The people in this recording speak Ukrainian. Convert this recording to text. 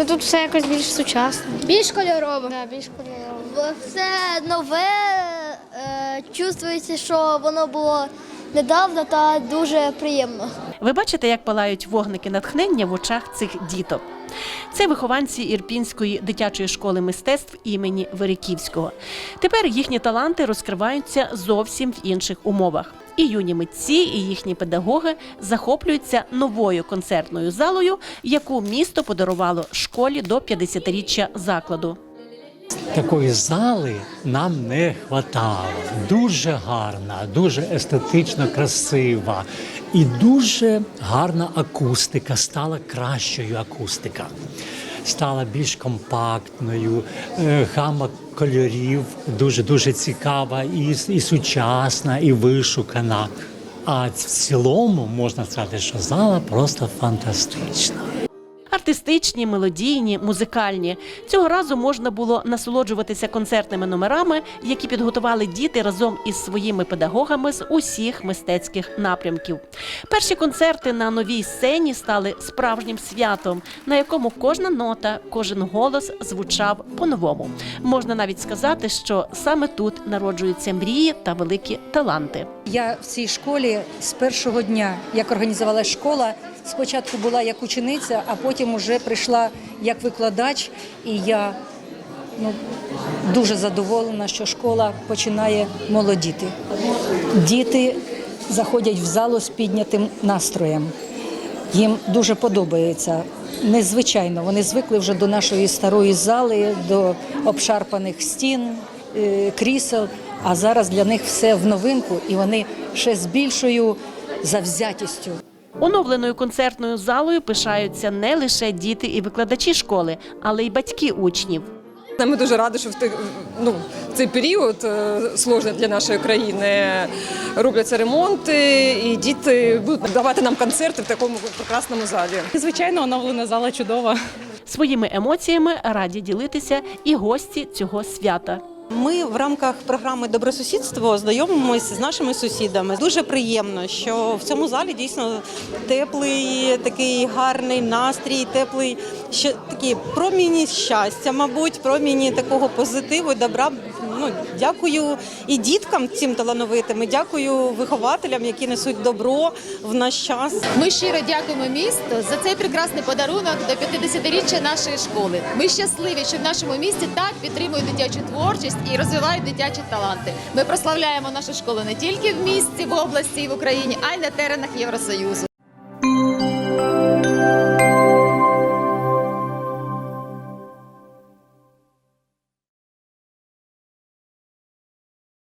Що тут все якось більш сучасно. Більш кольорово. Да, більш кольорово. Все нове, е, чувствується, що воно було недавно та дуже приємно. Ви бачите, як палають вогники натхнення в очах цих діток. Це вихованці Ірпінської дитячої школи мистецтв імені Вериківського. Тепер їхні таланти розкриваються зовсім в інших умовах. І юні митці, і їхні педагоги захоплюються новою концертною залою, яку місто подарувало школі до 50-річчя закладу. Такої зали нам не хватало. Дуже гарна, дуже естетично красива і дуже гарна акустика. Стала кращою акустика. Стала більш компактною, е, гама кольорів дуже дуже цікава, і, і сучасна, і вишукана. А в цілому можна сказати, що зала просто фантастична. Артистичні, мелодійні, музикальні. Цього разу можна було насолоджуватися концертними номерами, які підготували діти разом із своїми педагогами з усіх мистецьких напрямків. Перші концерти на новій сцені стали справжнім святом, на якому кожна нота, кожен голос звучав по-новому. Можна навіть сказати, що саме тут народжуються мрії та великі таланти. Я в цій школі з першого дня, як організувалася школа, спочатку була як учениця, а потім вже прийшла як викладач, і я ну, дуже задоволена, що школа починає молодіти. Діти заходять в залу з піднятим настроєм. Їм дуже подобається. Незвичайно, вони звикли вже до нашої старої зали, до обшарпаних стін, е, крісел. А зараз для них все в новинку, і вони ще з більшою завзятістю. Оновленою концертною залою пишаються не лише діти і викладачі школи, але й батьки учнів. Ми дуже раді, що в тих, ну, в цей період е, сложний для нашої країни робляться ремонти, і діти будуть давати нам концерти в такому прекрасному залі. Звичайно, оновлена зала чудова. Своїми емоціями раді ділитися і гості цього свята. Ми в рамках програми Добросусідство знайомимося з нашими сусідами. Дуже приємно, що в цьому залі дійсно теплий, такий гарний настрій, теплий що такі проміні щастя, мабуть, проміні такого позитиву, добра. Ну дякую і діткам цим талановитим, і дякую вихователям, які несуть добро в наш час. Ми щиро дякуємо місту за цей прекрасний подарунок до 50-річчя нашої школи. Ми щасливі, що в нашому місті так підтримують дитячу творчість і розвивають дитячі таланти. Ми прославляємо нашу школу не тільки в місті, в області і в Україні, а й на теренах Євросоюзу.